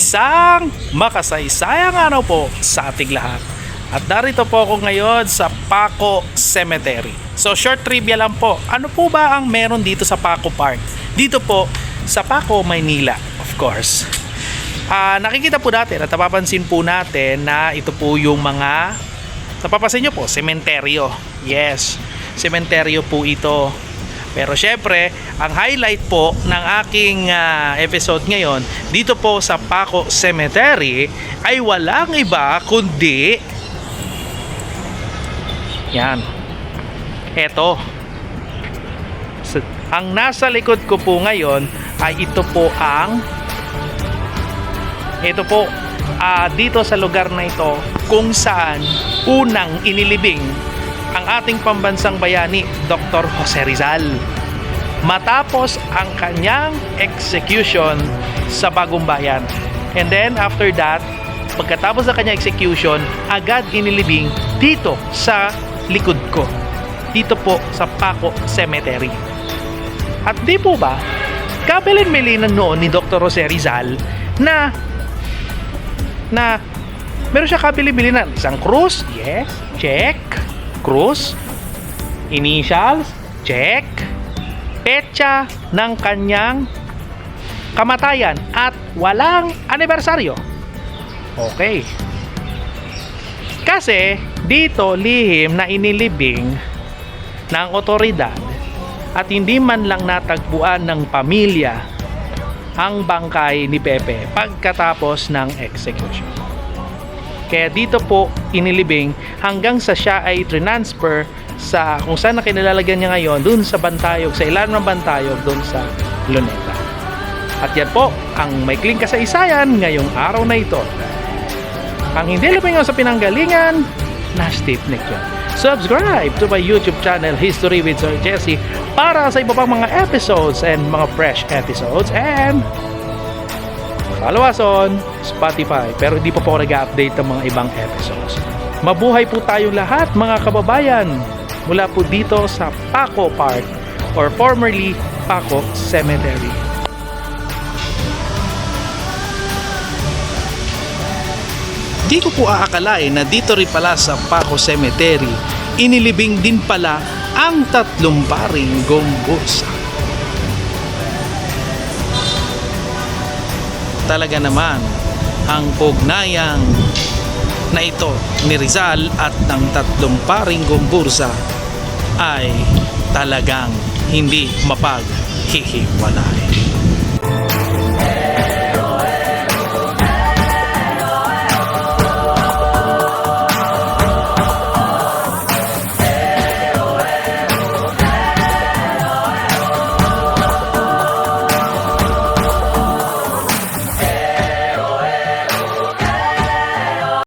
Isang makasaysayang araw po sa ating lahat. At darito po ako ngayon sa Paco Cemetery. So short trivia lang po. Ano po ba ang meron dito sa Paco Park? Dito po sa Paco, Maynila, of course. Ah, nakikita po natin at napapansin po natin na ito po yung mga napapansin nyo po, sementeryo. Yes, sementeryo po ito. Pero syempre, ang highlight po ng aking ah, episode ngayon dito po sa Paco Cemetery ay walang iba kundi yan. Eto. Ang nasa likod ko po ngayon ay ito po ang ito po ah, dito sa lugar na ito kung saan unang inilibing ang ating pambansang bayani Dr. Jose Rizal matapos ang kanyang execution sa Bagong Bayan and then after that pagkatapos ng kanyang execution agad inilibing dito sa likod ko dito po sa Paco Cemetery at di po ba kabilin-milinan noon ni Dr. Jose Rizal na na meron siya kabili-bilinan. Isang krus, yes, check. Krus, initials, check. Petsa ng kanyang kamatayan at walang anibersaryo. Okay. Kasi dito lihim na inilibing ng otoridad at hindi man lang natagpuan ng pamilya ang bangkay ni Pepe pagkatapos ng execution. Kaya dito po inilibing hanggang sa siya ay transfer sa kung saan na kinilalagyan niya ngayon dun sa Bantayog, sa ilalim ng Bantayog dun sa Luneta. At yan po ang maikling kasaysayan ngayong araw na ito. Ang hindi lumingaw sa pinanggalingan, na Steve Nick. Subscribe to my YouTube channel History with Sir Jesse para sa iba pang mga episodes and mga fresh episodes and Kalawason, Spotify pero hindi pa po ako nag-update ng mga ibang episodes. Mabuhay po tayong lahat mga kababayan mula po dito sa Paco Park or formerly Paco Cemetery. Di ko po aakalain na dito rin pala sa Paco Cemetery, inilibing din pala ang tatlong paring gombosa. Talaga naman, ang pugnayang na ito ni Rizal at ng tatlong paring gombursa ay talagang hindi mapaghihiwalay.